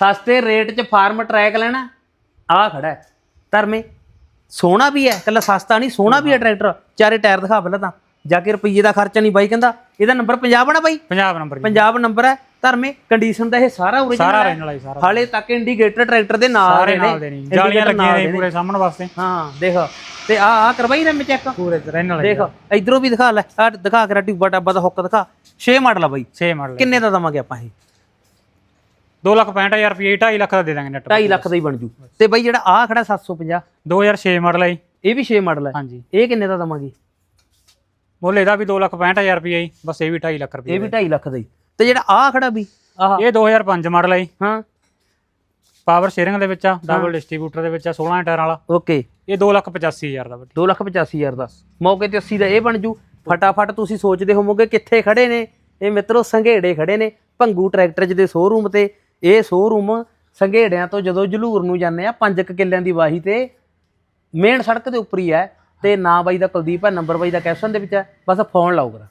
ਸਸਤੇ ਰੇਟ 'ਚ farm track ਲੈਣਾ। ਆ ਖੜਾ ਹੈ। ਧਰਮੇ ਸੋਹਣਾ ਵੀ ਹੈ ਕੱਲਾ ਸਸਤਾ ਨਹੀਂ ਸੋਹਣਾ ਵੀ ਹੈ ਟਰੈਕਟਰ ਚਾਰੇ ਟਾਇਰ ਦਿਖਾ ਪਹਿਲਾਂ ਤਾਂ। ਜਾ ਕੇ ਰੁਪਈਏ ਦਾ ਖਰਚਾ ਨਹੀਂ ਬਾਈ ਕਹਿੰਦਾ। ਇਹਦਾ ਨੰਬਰ ਪੰਜਾਬ ਆ ਬਾਈ? ਪੰਜਾਬ ਨੰਬਰ ਪੰਜਾਬ ਨੰਬਰ ਹੈ। ਧਰਮੇ ਕੰਡੀਸ਼ਨ ਦਾ ਇਹ ਸਾਰਾ ਓਰੀਜਨਲ ਸਾਰਾ ਹੈ। ਵਾਲਾ ਜੀ ਸਾਰਾ। ਹਾਲੇ ਤੱਕ ਇੰਡੀਕੇਟਰ ਟਰੈਕਟਰ ਦੇ ਨਾਲ ਸਾਰੇ ਦੇ ਨੇ। ਨਾਲ ਦੇ ਨਹੀਂ ਜਾਲੀਆਂ ਲੱਗੀਆਂ ਨੇ ਪੂਰੇ ਸਾਹਮਣ ਵਾਸਤੇ। ਹਾਂ ਦੇਖ। ਤੇ ਆ ਆ ਕਰਵਾਈ ਨਾ ਮੈਂ ਚੈੱਕ ਪੂਰੇ ਰਹਿਣ ਵਾਲਾ ਦੇਖ ਇਧਰੋਂ ਵੀ ਦਿਖਾ ਲੈ। ਆ ਦਿਖਾ ਕੇ ਟਿਊਬਾ ਟਾਬਾ ਦਾ ਹੁੱਕ ਦਿਖਾ। 6 ਮਾਡਲ ਆ ਬਾਈ। 6 ਮਾਡਲ ਕਿੰਨੇ ਦਾ ਦਵਾਂਗੇ ਆਪਾਂ ਇਹ? 265000 ਰੁਪਏ 2.5 ਲੱਖ ਦਾ ਦੇ ਦਾਂਗੇ ਨੈਟ 2.5 ਲੱਖ ਦਾ ਹੀ ਬਣ ਜੂ। ਤੇ ਬਾਈ ਜਿਹੜਾ ਆ ਖੜਾ 750 2006 ਮਾਡਲ ਹੈ ਇਹ ਵੀ 6 ਮਾਡਲ ਹੈ ਹਾਂਜੀ। ਇਹ ਕਿੰਨੇ ਦਾ ਦਵਾਂਗੇ? ਮੁੱਲ ਇਹਦਾ ਵੀ 265000 ਰੁਪਏ ਜੀ ਬਸ ਇਹ ਵੀ 2.5 ਲੱਖ ਰੁਪਏ ਇਹ ਵੀ 2.5 ਲੱਖ ਦਾ ਹੀ। ਤੇ ਜਿਹੜਾ ਆ ਖੜਾ ਵੀ ਆਹ। ਇਹ 2005 ਮਾਡਲ ਹੈ ਹਾਂ। ਪਾਵਰ ਸ਼ੇਅਰਿੰਗ ਦੇ ਵਿੱਚ ਆ ਡਬਲ ਡਿਸਟ੍ਰੀਬਿਊਟਰ ਦੇ ਵਿੱਚ ਆ 16 ਟਾਇਰਾਂ ਵਾਲਾ। ਓਕੇ। ਇਹ 2,85,000 ਦਾ ਬੱਟੀ 285000 ਦਾ। ਮੌਕੇ ਤੇ 80 ਦਾ ਇਹ ਬਣ ਜੂ। ਫਟਾਫਟ ਤੁਸੀਂ ਸੋਚਦੇ ਹੋਵੋਗੇ ਕਿੱਥੇ ਖੜੇ ਨੇ। ਇਹ ਮਿੱਤਰੋ ਸੰਘੇੜੇ ਖੜੇ ਨੇ। ਭੰਗੂ ਟਰੈਕਟਰਜ ਦੇ ਸ਼ੋਰੂਮ ਤੇ ਇਹ ਸ਼ੋਰੂਮ ਸੰਘੇੜਿਆਂ ਤੋਂ ਜਦੋਂ ਜਲੂਰ ਨੂੰ ਜਾਂਦੇ ਆ 5 ਕਿੱਲਿਆਂ ਦੀ ਵਾਹੀ ਤੇ ਮੇਨ ਸੜਕ ਦੇ ਉੱਪਰ ਹੀ ਹੈ ਤੇ ਨਾ ਬਾਈ ਦਾ ਕੁਲਦੀਪ ਹੈ ਨੰਬਰ ਬਾਈ ਦਾ ਕੈਪਸ਼ਨ ਦੇ ਵਿੱਚ ਹੈ, ਬਸ ਫੋਨ ਲਾਓ ਕਰਾ